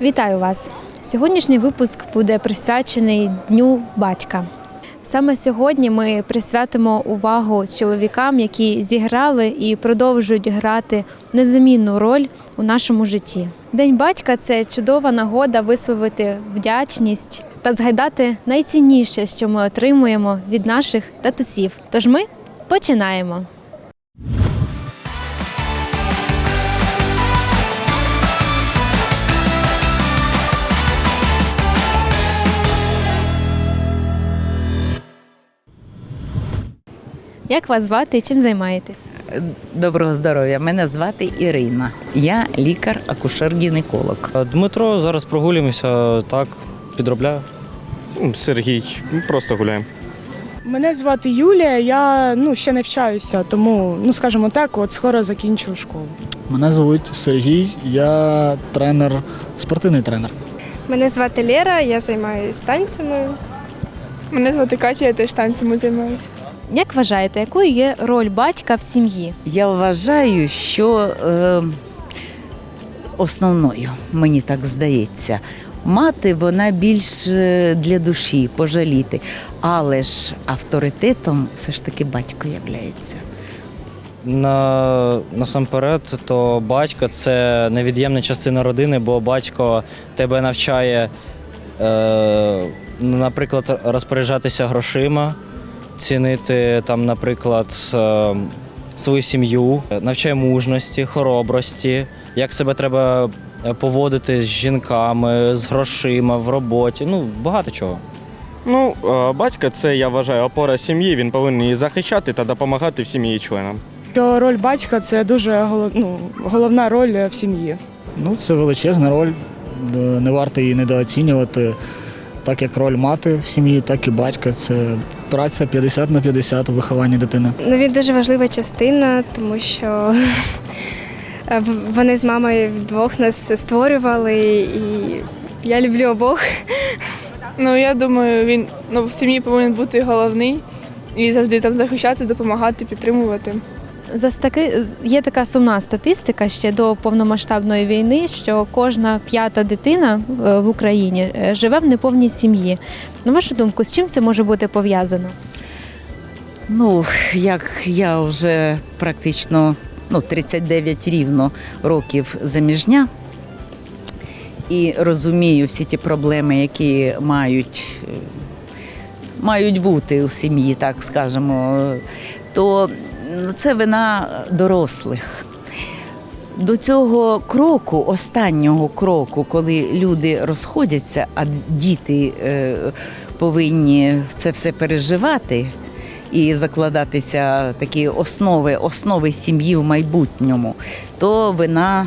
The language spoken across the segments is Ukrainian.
Вітаю вас! Сьогоднішній випуск буде присвячений Дню батька. Саме сьогодні ми присвятимо увагу чоловікам, які зіграли і продовжують грати незамінну роль у нашому житті. День батька це чудова нагода висловити вдячність та згадати найцінніше, що ми отримуємо від наших татусів. Тож ми починаємо. Як вас звати і чим займаєтесь? Доброго здоров'я. Мене звати Ірина. Я лікар, акушер-гінеколог. Е, Дмитро, зараз прогулюємося, так, підробляю. Сергій, просто гуляємо. Мене звати Юлія, я ну, ще навчаюся, тому, ну скажімо так, от скоро закінчу школу. Мене звуть Сергій, я тренер, спортивний тренер. Мене звати Лера, я займаюся танцями. Мене звати Катя, я теж танцями займаюся. Як вважаєте, якою є роль батька в сім'ї? Я вважаю, що е, основною, мені так здається, мати вона більш е, для душі, пожаліти, але ж авторитетом все ж таки батько являється. На, насамперед, то батько це невід'ємна частина родини, бо батько тебе навчає, е, наприклад, розпоряджатися грошима, цінити там, наприклад, е, свою сім'ю, навчає мужності, хоробрості, як себе треба е, поводити з жінками, з грошима в роботі. Ну, багато чого. Ну, е, батька це, я вважаю, опора сім'ї. Він повинен її захищати та допомагати всім її членам. Що роль батька це дуже ну, головна роль в сім'ї. Ну, це величезна роль, не варто її недооцінювати. Так як роль мати в сім'ї, так і батька. Це праця 50 на 50 у вихованні дитини. Ну, він дуже важлива частина, тому що е, вони з мамою вдвох нас створювали, і я люблю обох. Ну я думаю, він ну, в сім'ї повинен бути головний і завжди там захищати, допомагати, підтримувати. За стаки є така сумна статистика ще до повномасштабної війни, що кожна п'ята дитина е, в Україні е, живе в неповній сім'ї. На вашу думку, з чим це може бути пов'язано? Ну, як я вже практично ну, 39 рівно років заміжня і розумію всі ті проблеми, які мають, е, мають бути у сім'ї, так скажемо, то це вина дорослих. До цього кроку, останнього кроку, коли люди розходяться, а діти е, повинні це все переживати і закладатися такі основи, основи сім'ї в майбутньому, то вина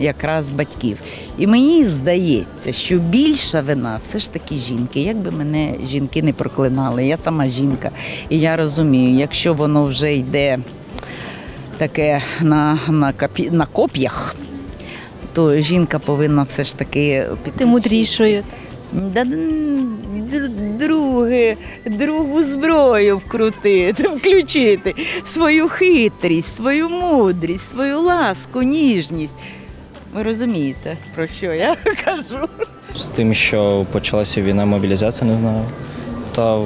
якраз батьків. І мені здається, що більша вина все ж таки жінки. Як би мене жінки не проклинали, я сама жінка, і я розумію, якщо воно вже йде таке на, на, копі, на коп'ях, то жінка повинна все ж таки Ти мудрішою. Да, друге, другу зброю вкрутити, включити, свою хитрість, свою мудрість, свою ласку, ніжність. Ви розумієте, про що я кажу? З тим, що почалася війна, мобілізація, не знаю. Та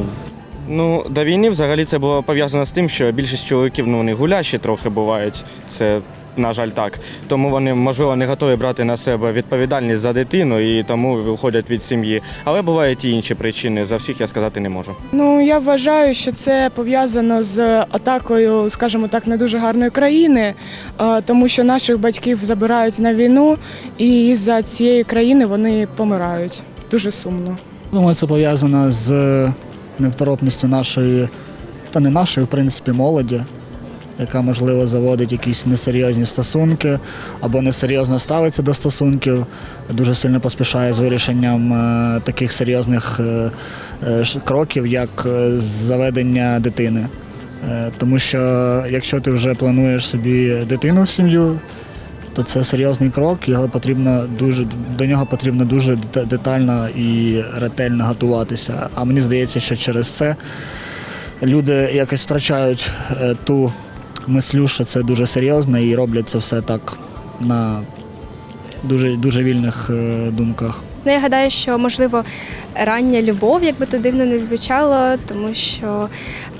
Ну, до війни взагалі це було пов'язано з тим, що більшість чоловіків ну, вони гулящі трохи бувають. Це, на жаль, так. Тому вони, можливо, не готові брати на себе відповідальність за дитину і тому виходять від сім'ї. Але бувають і інші причини. За всіх я сказати не можу. Ну я вважаю, що це пов'язано з атакою, скажімо так, не дуже гарної країни, е, тому що наших батьків забирають на війну, і з-за цієї країни вони помирають. Дуже сумно. Думаю, це пов'язано з невторопністю нашої, та не нашої, в принципі, молоді, яка, можливо, заводить якісь несерйозні стосунки або несерйозно ставиться до стосунків, дуже сильно поспішає з вирішенням е, таких серйозних е, е, кроків, як заведення дитини. Тому що якщо ти вже плануєш собі дитину в сім'ю, то це серйозний крок. Його потрібно дуже до нього потрібно дуже детально і ретельно готуватися. А мені здається, що через це люди якось втрачають ту мислю, що це дуже серйозно, і роблять це все так на дуже, дуже вільних е, думках. Ну, я гадаю, що можливо рання любов, як би то дивно не звучало, тому що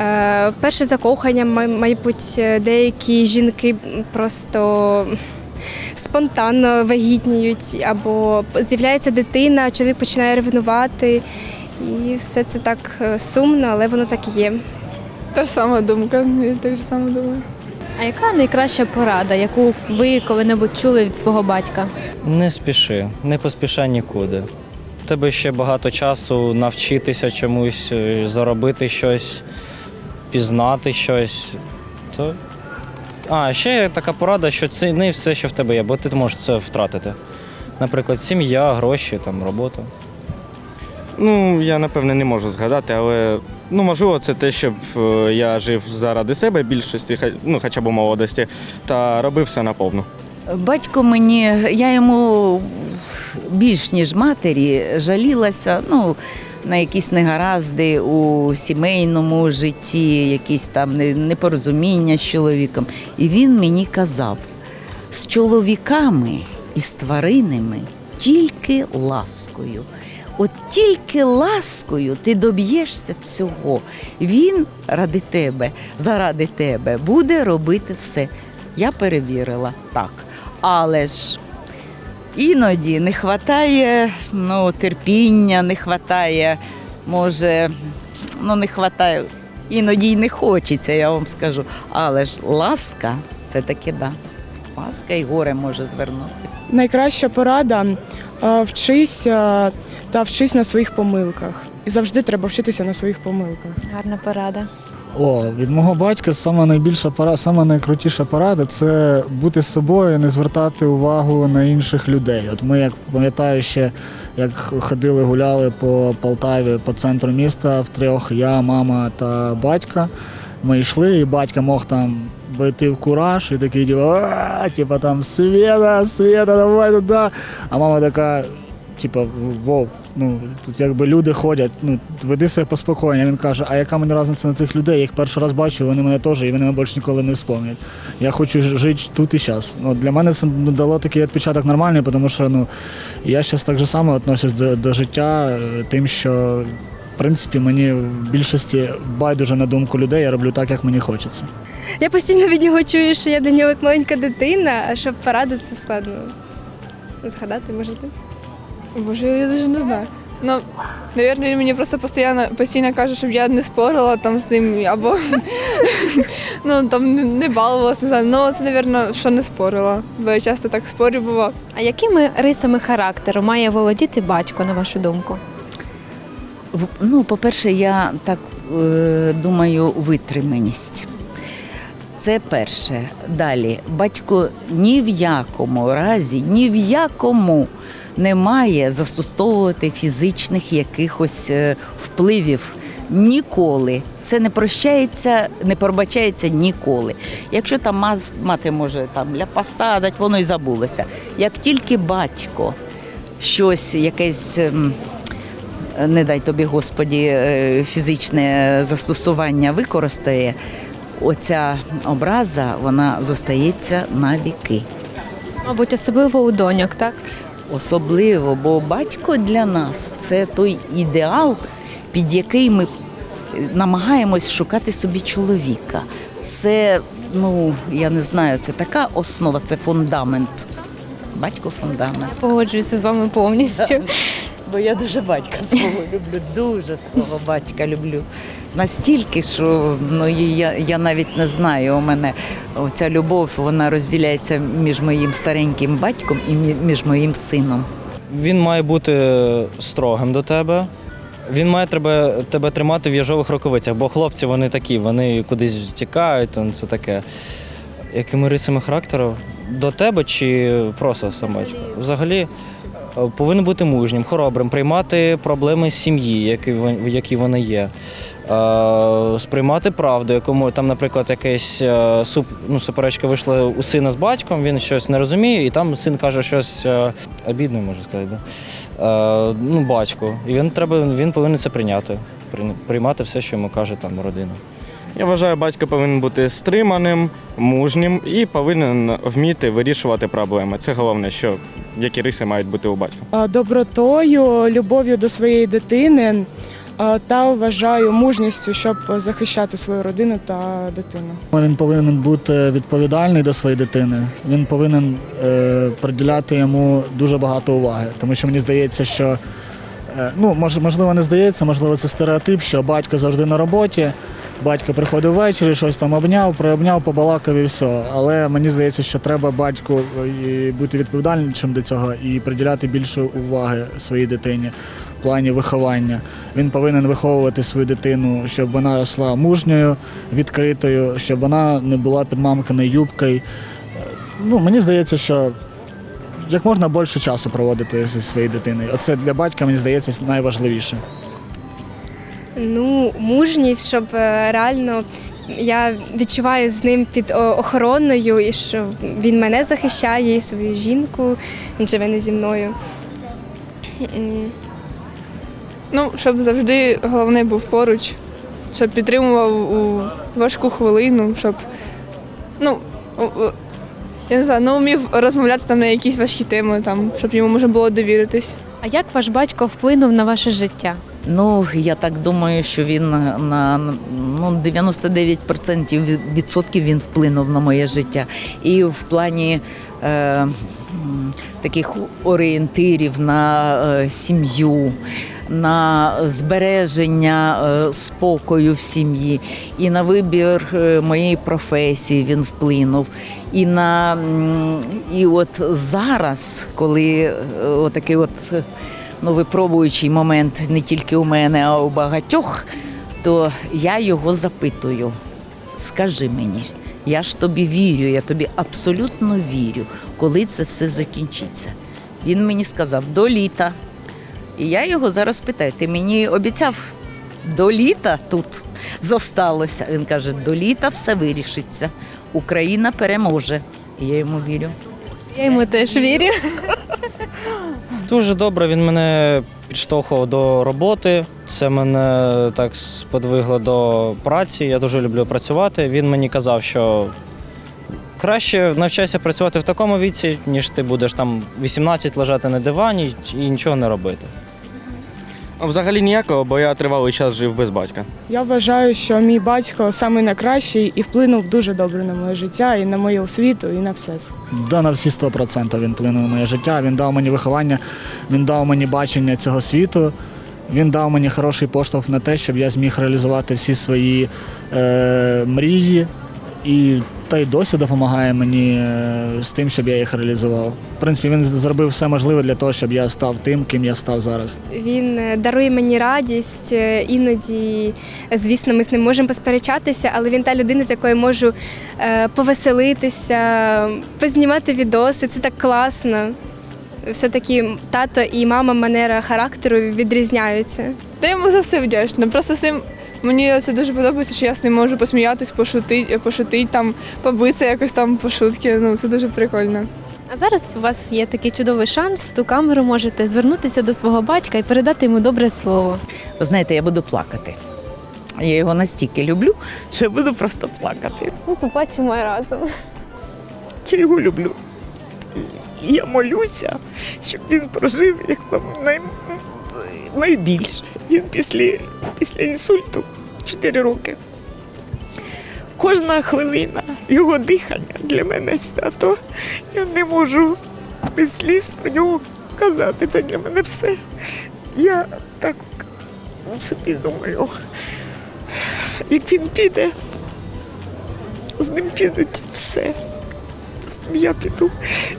е, перше закохання, мабуть, деякі жінки просто спонтанно вагітніють, або з'являється дитина, чоловік починає ревнувати. І все це так е, сумно, але воно так і є. Та ж сама думка, я так же само думаю. А яка найкраща порада, яку ви коли-небудь чули від свого батька? Не спіши, не поспішай нікуди. В тебе ще багато часу навчитися чомусь, е, заробити щось, пізнати щось. То... А, ще є така порада, що це не все, що в тебе є, бо ти можеш це втратити. Наприклад, сім'я, гроші, там, робота. Ну, я напевне не можу згадати, але ну, можливо, це те, щоб е, я жив заради себе більшості, ну, хоча б у молодості, та робив все наповну. Батько мені, я йому більш ніж матері жалілася, ну, на якісь негаразди у сімейному житті, якісь там непорозуміння з чоловіком. І він мені казав: з чоловіками і з тваринами тільки ласкою. От тільки ласкою ти доб'єшся всього. Він ради тебе, заради тебе буде робити все. Я перевірила так. Але ж іноді не вистачає ну, терпіння, не вистачає, може, ну не вистачає, іноді й не хочеться, я вам скажу. Але ж ласка це таки да. Ласка і горе може звернути. Найкраща порада е, вчись е, та вчись на своїх помилках. І завжди треба вчитися на своїх помилках. Гарна порада. О, від мого батька сама найбільша порада, сама найкрутіша порада це бути з собою, не звертати увагу на інших людей. От ми, як пам'ятаю, ще як ходили, гуляли по Полтаві, по центру міста втрьох, я, мама та батька. Ми йшли, і батька мог там вийти в кураж і такий, типу, «А, типу там Света, Света, давай туди. А мама така, типа, вов, ну тут якби люди ходять, ну веди себе поспокійно. Він каже, а яка мені різниця на цих людей? Я їх перший раз бачу, вони мене теж, і вони мене більше ніколи не вспомнять. Я хочу жити тут і зараз. Ну, для мене це дало такий відпечаток нормальний, тому що ну, я зараз так же само відношусь до, до життя, е, тим, що в принципі мені в більшості байдуже на думку людей, я роблю так, як мені хочеться. Я постійно від нього чую, що я до нього як маленька дитина, а щоб порадити це складно згадати, може ти? Боже, я навіть не знаю. Ну, навірно, він мені просто постійно, постійно каже, щоб я не спорила там з ним або ну, там не, балувалася. не знаю. Ну, це, навірно, що не спорила. Бо я часто так спорю бува. А якими рисами характеру має володіти батько, на вашу думку? Ну, по-перше, я так е, думаю, витриманість. Це перше. Далі, батько ні в якому разі, ні в якому не має застосовувати фізичних якихось е, впливів. Ніколи. Це не прощається, не пробачається ніколи. Якщо там мати може там ляпаса дать, воно й забулося. Як тільки батько щось, якесь. ем, не дай тобі, Господі, е, фізичне застосування використає, оця образа вона зостається на віки. Мабуть, особливо у доньок, так? Особливо, бо батько для нас це той ідеал, під який ми намагаємось шукати собі чоловіка. Це, ну, я не знаю, це така основа, це фундамент. Батько фундамент. Погоджуюся з вами повністю. Бо я дуже батька свого люблю, дуже свого батька люблю. Настільки, що ну, я, я навіть не знаю, у мене ця любов вона розділяється між моїм стареньким батьком і між моїм сином. Він має бути строгим до тебе. Він має тебе, тебе тримати в яжових рукавицях, бо хлопці вони такі, вони кудись тікають, це таке. Якими рисами характеру? До тебе чи просто батько? Взагалі повинен бути мужнім, хоробрим, приймати проблеми сім'ї, які, вон- які вони є. Е, сприймати правду, якому там, наприклад, якась е, ну, суперечка вийшла у сина з батьком, він щось не розуміє, і там син каже щось е, обідне, можна сказати. Да? Ну, батько. І він треба, він повинен це прийняти. Приймати все, що йому каже там родина. Я вважаю, батько повинен бути стриманим, мужнім і повинен вміти вирішувати проблеми. Це головне, що які риси мають бути у батька. Добротою, любов'ю до своєї дитини та вважаю мужністю, щоб захищати свою родину та дитину. Він повинен бути відповідальний до своєї дитини. Він повинен е, приділяти йому дуже багато уваги. Тому що мені здається, що ну можливо не здається, можливо, це стереотип, що батько завжди на роботі. Батько приходив ввечері, щось там обняв, приобняв, побалакав і все. Але мені здається, що треба батьку бути відповідальнішим до цього і приділяти більше уваги своїй дитині в плані виховання. Він повинен виховувати свою дитину, щоб вона росла мужньою, відкритою, щоб вона не була під мамкиною юбкою. Е, Ну, мені здається, що як можна більше часу проводити зі своєю дитиною. Оце для батька, мені здається, найважливіше. Ну, мужність, щоб е, реально я відчуваю з ним під охороною, і що він мене захищає, і свою жінку, він живе не зі мною. Ну, щоб завжди головне був поруч, щоб підтримував у важку хвилину, щоб ну, я не знаю, ну вмів розмовляти там на якісь важкі теми, там, щоб йому можна було довіритись. А як ваш батько вплинув на ваше життя? Ну, я так думаю, що він на- ну, 99% від- відсотків він вплинув на моє життя. І в плані е, таких орієнтирів на е, сім'ю, на збереження е, спокою в сім'ї, і на вибір е, моєї професії він вплинув. І на і от зараз, коли е, отакий от ну, випробуючий момент не тільки у мене, а у багатьох, то я його запитую. Скажи мені, я ж тобі вірю, я тобі абсолютно вірю, коли це все закінчиться. Він мені сказав до літа. І я його зараз питаю: ти мені обіцяв до літа тут зосталося. Він каже: до літа все вирішиться. Україна переможе. І я йому вірю. Я йому теж вірю. Дуже добре, він мене підштовхував до роботи. Це мене так сподвигло до праці. Я дуже люблю працювати. Він мені казав, що краще навчайся працювати в такому віці, ніж ти будеш там 18 лежати на дивані і нічого не робити. А Взагалі ніякого, бо я тривалий час жив без батька. Я вважаю, що мій батько самий найкращий і вплинув дуже добре на моє життя, і на мою освіту, і на все. Да, на всі 100% він вплинув на моє життя. Він дав мені виховання, він дав мені бачення цього світу. Він дав мені хороший поштовх на те, щоб я зміг реалізувати всі свої е, мрії. І та й досі допомагає мені е, з тим, щоб я їх реалізував. В принципі, він зробив все можливе для того, щоб я став тим, ким я став зараз. Він е, дарує мені радість. е, Іноді, звісно, ми з ним можемо посперечатися, але він та людина, з якою можу е, повеселитися, познімати відоси. Це так класно. Все-таки тато і мама манера характеру відрізняються. Та йому за все вдячна. Просто з ним мені це дуже подобається, що я з ним можу посміятись, пошутити, пошутити там, побитися якось там по шутки. Ну це дуже прикольно. А зараз у вас є такий чудовий шанс в ту камеру можете звернутися до свого батька і передати йому добре слово. Ви знаєте, я буду плакати. Я його настільки люблю, що я буду просто плакати. Ми побачимо разом. Я його люблю. І я молюся, щоб він прожив як най... найбільше. Він після, після інсульту 4 роки. Кожна хвилина його дихання для мене свято. Я не можу без сліз про нього казати. Це для мене все. Я так собі думаю, як він піде, з ним підуть все. Я піду.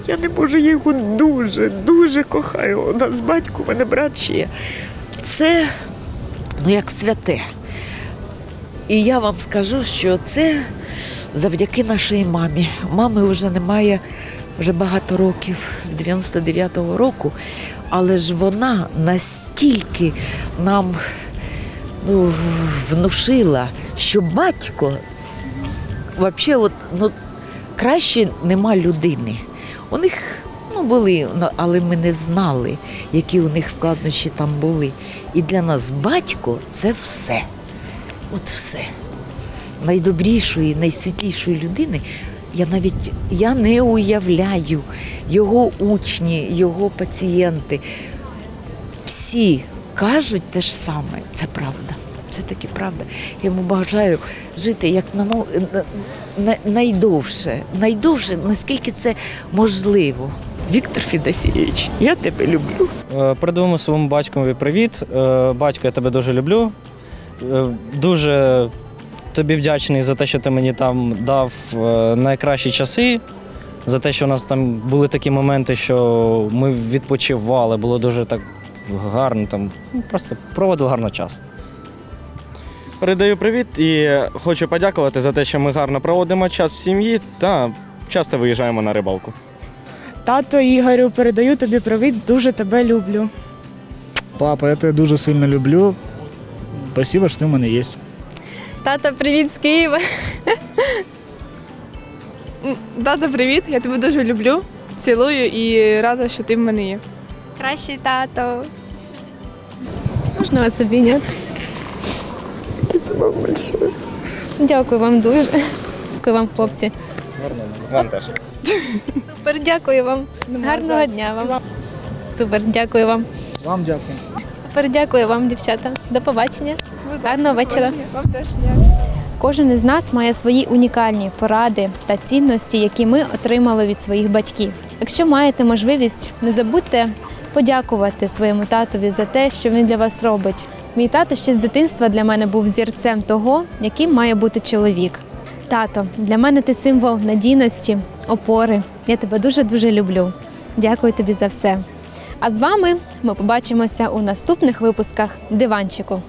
Я не можу, я його дуже, дуже кохаю. У нас батько, у мене брат ще. Це ну, як святе. І я вам скажу, що це завдяки нашій мамі. Мами вже немає вже багато років, з 99-го року, але ж вона настільки нам ну, внушила, що батько взагалі, от, ну, краще нема людини. У них ну, були, але ми не знали, які у них складнощі там були. І для нас батько це все. От все. найдобрішої, найсвітлішої людини, я навіть я не уявляю його учні, його пацієнти. Всі кажуть те ж саме. Це правда. Це таки правда. Я йому бажаю жити як на, на, найдовше, найдовше, наскільки це можливо. Віктор Федосійович, я тебе люблю. Е, Передаємо своєму батькові привіт. Е, Батько, я тебе дуже люблю. Е, Дуже тобі вдячний за те, що ти мені там дав найкращі часи. За те, що у нас там були такі моменти, що ми відпочивали, було дуже так гарно, там ну, просто проводили гарно час. Передаю привіт і хочу подякувати за те, що ми гарно проводимо час в сім'ї та часто виїжджаємо на рибалку. Тато Ігорю, передаю тобі привіт, дуже тебе люблю. Папа, я тебе дуже сильно люблю. Спасибо, що ти в мене є. Тата, привіт з Києва. Тата, привіт, я тебе дуже люблю, цілую і рада, що ти в мене є. Кращий тато. Можна вас обійняти? Дякую вам дуже. Дякую вам, хлопці. Вам теж. Супер, дякую вам. Гарного дня вам. Супер, дякую вам. Вам дякую. Супер, дякую вам, дівчата. До побачення. Гарного вечора. Вам теж дякую. Кожен із нас має свої унікальні поради та цінності, які ми отримали від своїх батьків. Якщо маєте можливість, не забудьте подякувати своєму татові за те, що він для вас робить. Мій тато ще з дитинства для мене був зірцем того, яким має бути чоловік. Тато, для мене ти символ надійності, опори. Я тебе дуже дуже люблю. Дякую тобі за все. А з вами ми побачимося у наступних випусках диванчику.